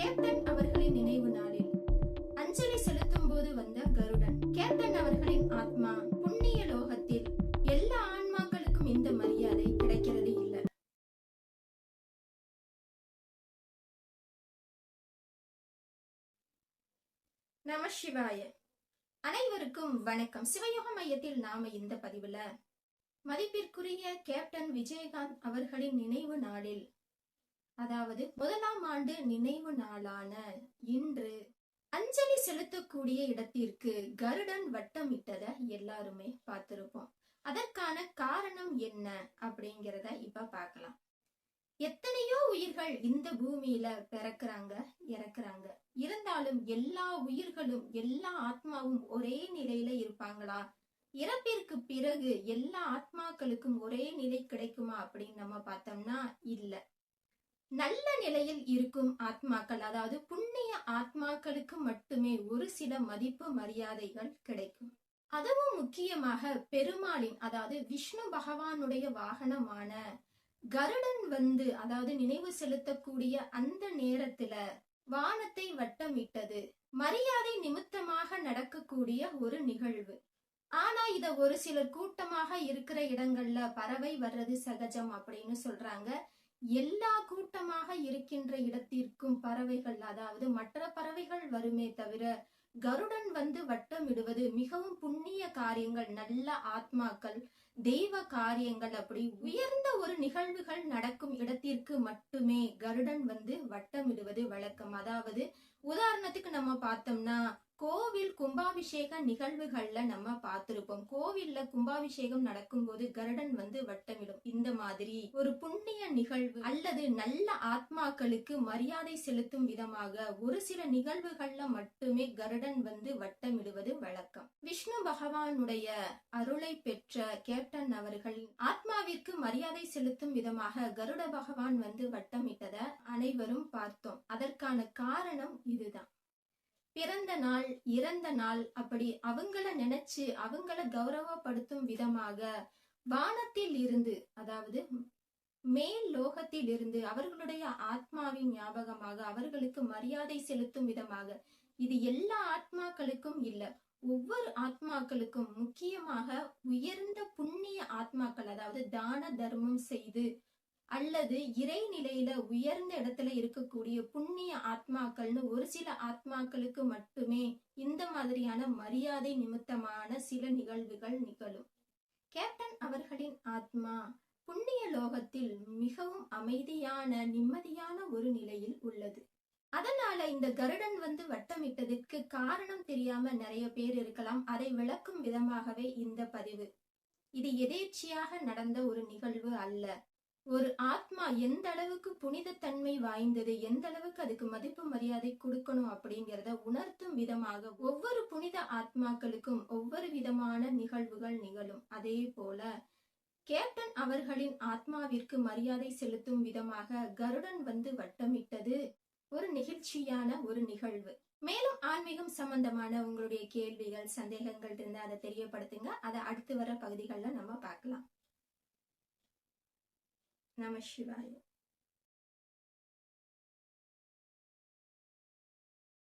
Captain அவர்களின் நினைவு நாளில் அஞ்சலி செலுத்தும் போது வந்த கருடன். கேப்டன் அவர்களின் ஆத்மா புண்ணிய லோகத்தில் எல்லா ஆன்மாக்களுக்கும் இந்த மரியாதை கிடைக்கிறது இல்லை. நம சிவாய. அனைவருக்கும் வணக்கம். சிவயோக மையத்தில் நாம இந்த பதிவுல மதிப்பிற்குரிய கேப்டன் விஜயகாந்த் அவர்களின் நினைவு நாளில் அதாவது முதலாம் ஆண்டு நினைவு நாளான இன்று அஞ்சலி செலுத்தக்கூடிய இடத்திற்கு கருடன் வட்டமிட்டதை எல்லாருமே பார்த்திருப்போம். அதற்கான காரணம் என்ன அப்படிங்கிறத இப்ப பார்க்கலாம். எத்தனையோ உயிர்கள் இந்த பூமியில பிறக்கிறாங்க இறக்குறாங்க. இருந்தாலும் எல்லா உயிர்களும் எல்லா ஆத்மாவும் ஒரே நிலையில இருப்பாங்களா? இறப்பிற்கு பிறகு எல்லா ஆத்மாக்களுக்கும் ஒரே நிலை கிடைக்குமா அப்படின்னு நம்ம பார்த்தோம்னா இல்ல. நல்ல நிலையில் இருக்கும் ஆத்மாக்கள் அதாவது புண்ணிய ஆத்மாக்களுக்கு மட்டுமே ஒரு சில மதிப்பு மரியாதைகள் கிடைக்கும். அதுவும் முக்கியமாக பெருமாளின் அதாவது விஷ்ணு பகவானுடைய வாகனமான கருடன் வந்து அதாவது நினைவு செலுத்தக்கூடிய அந்த நேரத்துல வானத்தை வட்டமிட்டது. மரியாதை நிமித்தமாக நடக்கக்கூடிய ஒரு நிகழ்வு. ஆனா இத ஒரு சிலர் கூட்டமாக இருக்கிற இடங்கள்ல பறவை வர்றது சகஜம் அப்படின்னு சொல்றாங்க. எல்லா கூட்டமாக இருக்கின்ற இடத்திற்கும் பறவைகள் அதாவது மற்ற பறவைகள் வருமே தவிர கருடன் வந்து வட்டமிடுவது மிகவும் புண்ணிய காரியங்கள் நல்ல ஆத்மாக்கள் தெய்வ காரியங்கள் அப்படி. உயர்ந்த ஒரு நிகழ்வுகள் நடக்கும் இடத்திற்கு மட்டுமே கருடன் வந்து வட்டமிடுவது வழக்கம். அதாவது உதாரணத்துக்கு நம்ம பார்த்தோம்னா கோவில் கும்பாபிஷேக நிகழ்வுகள்ல நம்ம பார்த்திருப்போம். கோவில்ல கும்பாபிஷேகம் நடக்கும்போது கருடன் வந்து வட்டமிடும். இந்த மாதிரி ஒரு புண்ணிய நிகழ்வு அல்லது நல்ல ஆத்மாக்களுக்கு மரியாதை செலுத்தும் விதமாக ஒரு சில நிகழ்வுகள்ல மட்டுமே கருடன் வந்து வட்டமிடுவது வழக்கம். விஷ்ணு பகவானுடைய அருளை பெற்ற கேப்டன் அவர்கள் ஆத்மாவிற்கு மரியாதை செலுத்தும் விதமாக கருட பகவான் வந்து வட்டமிட்டத அனைவரும் பார்த்தோம். அதற்கான காரணம் இதுதான். பிறந்த நாள் இறந்த நாள் அப்படி அவங்கள நினைச்சு அவங்கள கௌரவப்படுத்தும் விதமாக வானத்தில் இருந்து அதாவது மேல் லோகத்தில் இருந்து அவர்களுடைய ஆத்மாவின் ஞாபகமாக அவர்களுக்கு மரியாதை செலுத்தும் விதமாக இது எல்லா ஆத்மாக்களுக்கும் இல்ல. ஒவ்வொரு ஆத்மாக்களுக்கும் முக்கியமாக உயர்ந்த புண்ணிய ஆத்மாக்கள் அதாவது தான தர்மம் செய்து அல்லது இறைநிலையில உயர்ந்த இடத்துல இருக்கக்கூடிய புண்ணிய ஆத்மாக்கள்னு ஒரு சில ஆத்மாக்களுக்கு மட்டுமே இந்த மாதிரியான மரியாதை நிமித்தமான சில நிகழ்வுகள் நிகழும். கேப்டன் அவர்களின் ஆத்மா புண்ணிய லோகத்தில் மிகவும் அமைதியான நிம்மதியான ஒரு நிலையில் உள்ளது. அதனால இந்த கருடன் வந்து வட்டமிட்டதற்கு காரணம் தெரியாம நிறைய பேர் இருக்கலாம். அதை விளக்கும் விதமாகவே இந்த பதிவு. இது எதேச்சியாக நடந்த ஒரு நிகழ்வு அல்ல. ஒரு ஆத்மா எந்த அளவுக்கு புனிதத்தன்மை வாய்ந்தது எந்த அளவுக்கு அதுக்கு மதிப்பு மரியாதை கொடுக்கணும் அப்படிங்கிறத உணர்த்தும் விதமாக ஒவ்வொரு புனித ஆத்மாக்களுக்கும் ஒவ்வொரு விதமான நிகழ்வுகள் நிகழும். அதே போல கேப்டன் அவர்களின் ஆத்மாவிற்கு மரியாதை செலுத்தும் விதமாக கருடன் வந்து வட்டமிட்டது ஒரு நெகிழ்ச்சியான ஒரு நிகழ்வு. மேலும் ஆன்மீகம் சம்பந்தமான உங்களுடைய கேள்விகள் சந்தேகங்கள் இருந்தால் அதை தெரியப்படுத்துங்க. அதை அடுத்து வர பகுதிகளில் நம்ம பார்க்கலாம். நம சிவாய